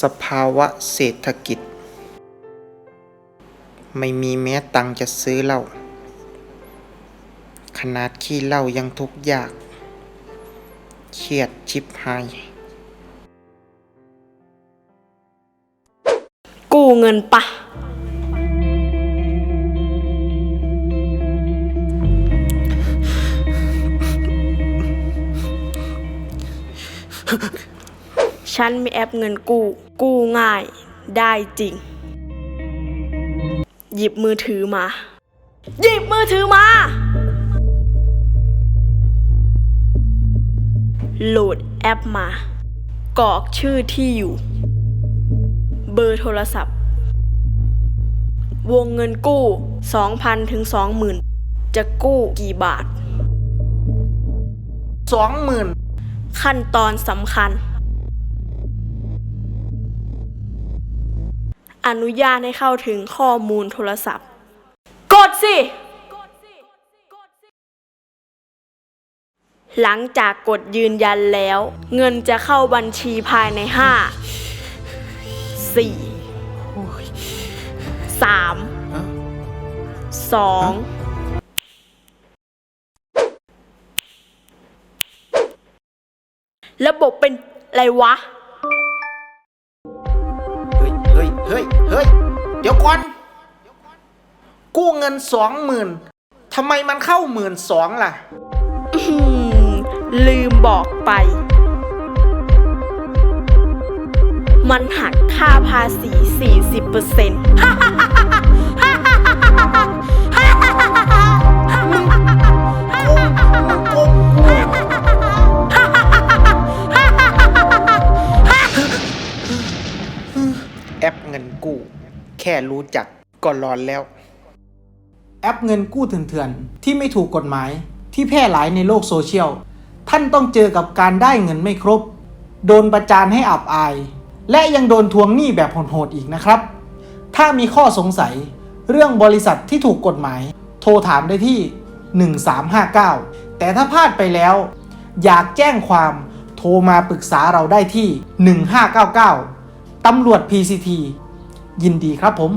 สภาวะเศรษฐกิจ ไม่มีแม้ตังค์จะซื้อเหล้าขนาดขี้เหล้ายังทุกข์ยาก เครียดชิบหาย กู้เงินปะ ฉันมีแอปเงินกู้ กู้ง่าย ได้จริง หยิบมือถือมา หยิบมือถือมา โหลดแอปมา กรอกชื่อที่อยู่ เบอร์โทรศัพท์ วงเงินกู้ 2,000ถึง20,000 จะกู้กี่บาทสองหมื่นขั้นตอนสำคัญ อนุญาตให้เข้าถึงข้อมูลโทรศัพท์ กดสิ หลังจากกดยืนยันแล้ว เงินจะเข้าบัญชีภายใน 5 4 3 2ระบบเป็นอะไรวะ เฮ้ย เฮ้ย เดี๋ยวก่อน กู้เงินสองหมื่นทำไมมันเข้าหมื่นสองล่ะ ลืมบอกไป มันหักค่าภาษี 40%โแค่รู้จักก็ร้อนแล้ว แอปเงินกู้เถื่อนๆ ที่ไม่ถูกกฎหมายที่แพร่หลายในโลกโซเชียล ท่านต้องเจอกับการได้เงินไม่ครบ โดนประจานให้อับอาย และยังโดนทวงหนี้แบบโหดๆอีกนะครับ ถ้ามีข้อสงสัยเรื่องบริษัทที่ถูกกฎหมาย โทรถามได้ที่ 1359 แต่ถ้าพลาดไปแล้ว อยากแจ้งความโทรมาปรึกษาเราได้ที่ 1599 ตำรวจ PCT ยินดีครับผม